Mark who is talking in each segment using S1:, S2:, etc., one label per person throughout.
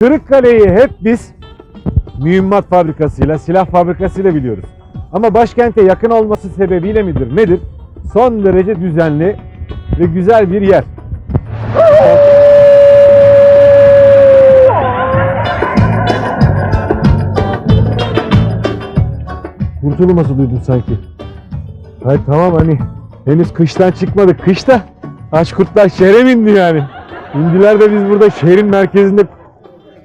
S1: Kırıkkale'yi hep biz mühimmat fabrikasıyla, silah fabrikasıyla biliyoruz. Ama başkente yakın olması sebebiyle midir, nedir? Son derece düzenli ve güzel bir yer. Kurtulması duydum sanki. Hayır tamam hani henüz kıştan çıkmadık. Kışta aç kurtlar şehre mi indi yani? İndiler de biz burada şehrin merkezinde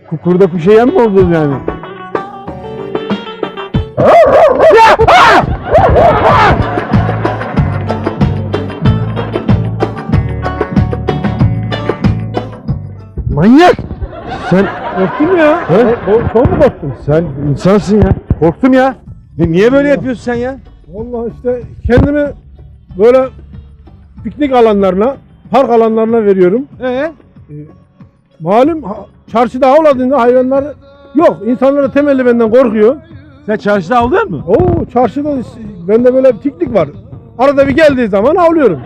S1: kukurda kuşayan mı olacağız yani? Manyak! Sen korktun ya? He? Son mu korktun? Sen insansın ya. Korktum ya. Niye böyle yapıyorsun sen ya?
S2: Vallahi işte kendimi böyle piknik alanlarına, park alanlarına veriyorum.
S1: Ee?
S2: Malum çarşıda havladığında hayvanlar yok. İnsanlar temelli benden korkuyor.
S1: Sen çarşıda avlıyor mu?
S2: Oo çarşıda bende böyle bir piknik var. Arada bir geldiği zaman avlıyorum.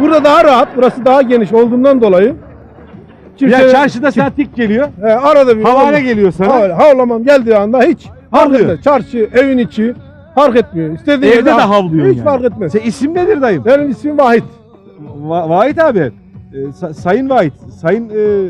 S2: Burada daha rahat, burası daha geniş olduğundan dolayı.
S1: Ya
S2: kimse-
S1: çarşıda sen tik geliyor.
S2: He, arada bir
S1: Havale geliyor sana.
S2: Havale- havlamam geldiği anda hiç
S1: Havlıyor.
S2: Çarşı, evin içi fark etmiyor. İstediği
S1: Evde
S2: yerde
S1: de
S2: hav-
S1: havlıyorsun
S2: Hiç
S1: yani.
S2: fark etmez.
S1: Sen isim nedir dayım?
S2: Benim ismim Vahit.
S1: Va- Vahit abi. Ee, Sa- Sayın Vahit. Sayın e,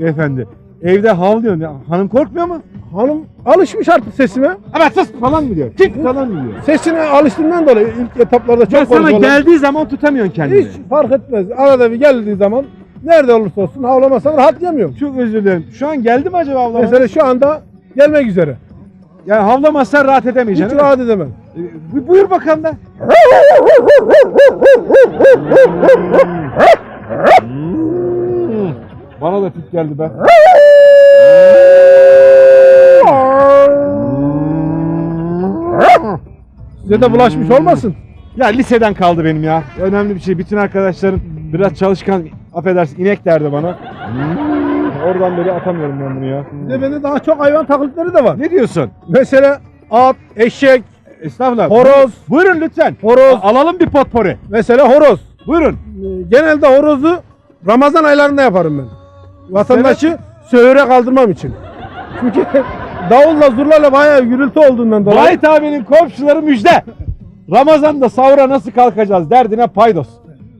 S1: beyefendi. Evde havlıyorsun. Ya, hanım korkmuyor mu?
S2: Hanım alışmış artık sesime.
S1: Evet sus falan mı diyor? Tik falan mı diyor?
S2: Sesine alıştığından dolayı ilk etaplarda çok
S1: Ya sana geldiği zaman tutamıyorsun kendini.
S2: Hiç fark etmez. Arada bir geldiği zaman nerede olursa olsun havlamasam rahatlayamıyorum.
S1: Çok özür dilerim. Şu an geldi mi acaba havlama?
S2: Mesela şu anda gelmek üzere.
S1: Yani havlamazsan rahat
S2: Hiç
S1: edemeyeceksin. mi?
S2: rahat edemem.
S1: Bu- buyur bakalım da. Hmm. Bana da tik geldi be.
S2: Size de bulaşmış olmasın.
S1: Ya liseden kaldı benim ya. Önemli bir şey. Bütün arkadaşlarım biraz çalışkan, affedersin inek derdi bana. Oradan beri atamıyorum ben bunu ya.
S2: Bir de bende daha çok hayvan taklitleri de var.
S1: Ne diyorsun?
S2: Mesela at, eşek,
S1: Estağfurullah.
S2: Horoz.
S1: Buyurun lütfen.
S2: horoz.
S1: A- alalım bir potpori.
S2: Mesela horoz.
S1: Buyurun.
S2: Ee, Genelde horozu Ramazan aylarında yaparım ben. Vatandaşı söğüre kaldırmam için. Çünkü davulla zurlarla bayağı gürültü olduğundan dolayı.
S1: Vahit abinin komşuları müjde. Ramazan'da sahura nasıl kalkacağız derdine paydos.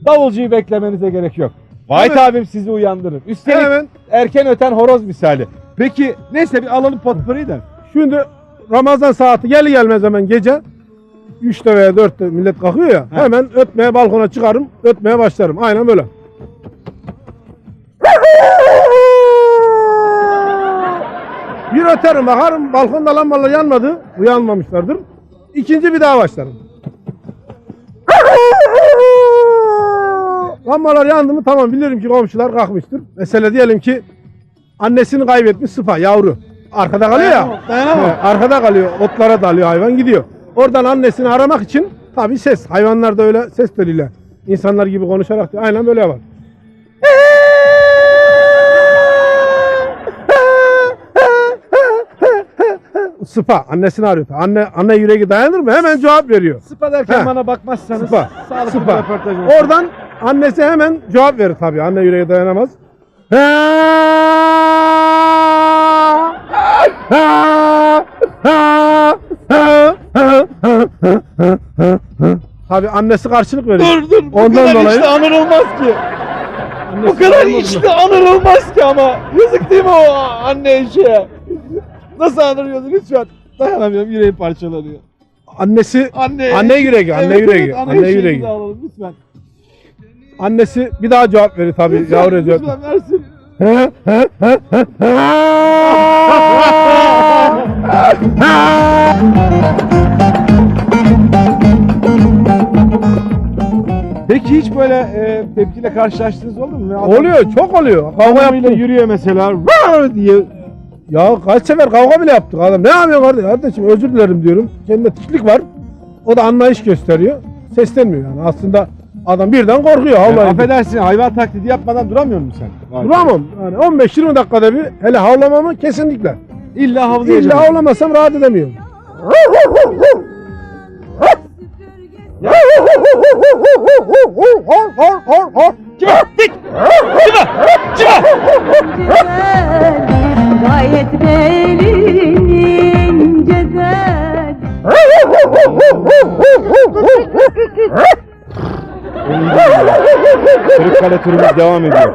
S1: Davulcuyu beklemenize gerek yok. Vahit
S2: Evet.
S1: abim sizi uyandırır. Üstelik
S2: Hemen
S1: erken öten horoz misali. Peki neyse bir alalım potporiyi de.
S2: Şimdi Ramazan saati geli gelmez hemen gece 3'te veya 4'te millet kalkıyor ya.
S1: He.
S2: Hemen ötmeye balkona çıkarım, ötmeye başlarım. Aynen böyle. Bir öterim bakarım balkonda lambalar yanmadı. Uyanmamışlardır. İkinci bir daha başlarım. Lambalar yandı mı tamam bilirim ki komşular kalkmıştır. Mesela diyelim ki annesini kaybetmiş sıfa yavru. Arkada kalıyor ya.
S1: Dayanamam,
S2: arkada kalıyor. Otlara dalıyor hayvan gidiyor. Oradan annesini aramak için tabi ses. Hayvanlar da öyle ses teliyle. insanlar gibi konuşarak da aynen böyle var. Sıpa annesini arıyor. Anne anne yüreği dayanır mı? Hemen cevap veriyor.
S1: Sıpa derken
S2: He.
S1: bana bakmazsanız
S2: Sıpa.
S1: sağlıklı
S2: Sıpa.
S1: bir röportaj olsun.
S2: Oradan annesi hemen cevap verir tabii. Anne yüreği dayanamaz. Tabii annesi karşılık veriyor.
S1: Dur dur. Bu
S2: Ondan
S1: kadar
S2: dolayı-
S1: içli anır olmaz ki.
S2: Annesi
S1: Bu kadar anır olmaz ki ama. Yazık değil mi o anne şeye? Nasıl anırıyordu lütfen. Dayanamıyorum yüreğim parçalanıyor.
S2: Annesi
S1: Anne.
S2: Anne yüreği, anne
S1: Evet,
S2: yüreği,
S1: evet,
S2: anne yüreği.
S1: alalım lütfen.
S2: annesi bir daha cevap verir tabii.
S1: Lütfen,
S2: Yavru cevap.
S1: lütfen versin. Peki hiç böyle e, tepkiyle karşılaştığınız oldu mu? Adam
S2: oluyor, çok oluyor. Kavga yaptık.
S1: yürüyor mesela. "Var!" diye.
S2: Ya kaç sefer kavga bile yaptık adam. Ne yapıyorsun kardeşim? Kardeşim özür dilerim diyorum. Kendinde tiklik var. O da anlayış gösteriyor. Seslenmiyor yani. Aslında adam birden korkuyor.
S1: Yani affedersin hayvan taklidi yapmadan duramıyor musun sen? Vay.
S2: Duramam. Yani 15-20 dakikada bir hele havlamamı kesinlikle.
S1: İlla havlayacaksın.
S2: İlla havlamasam rahat edemiyorum.
S3: Gayet belin inceden
S1: Kırıkkale turumuz devam ediyor.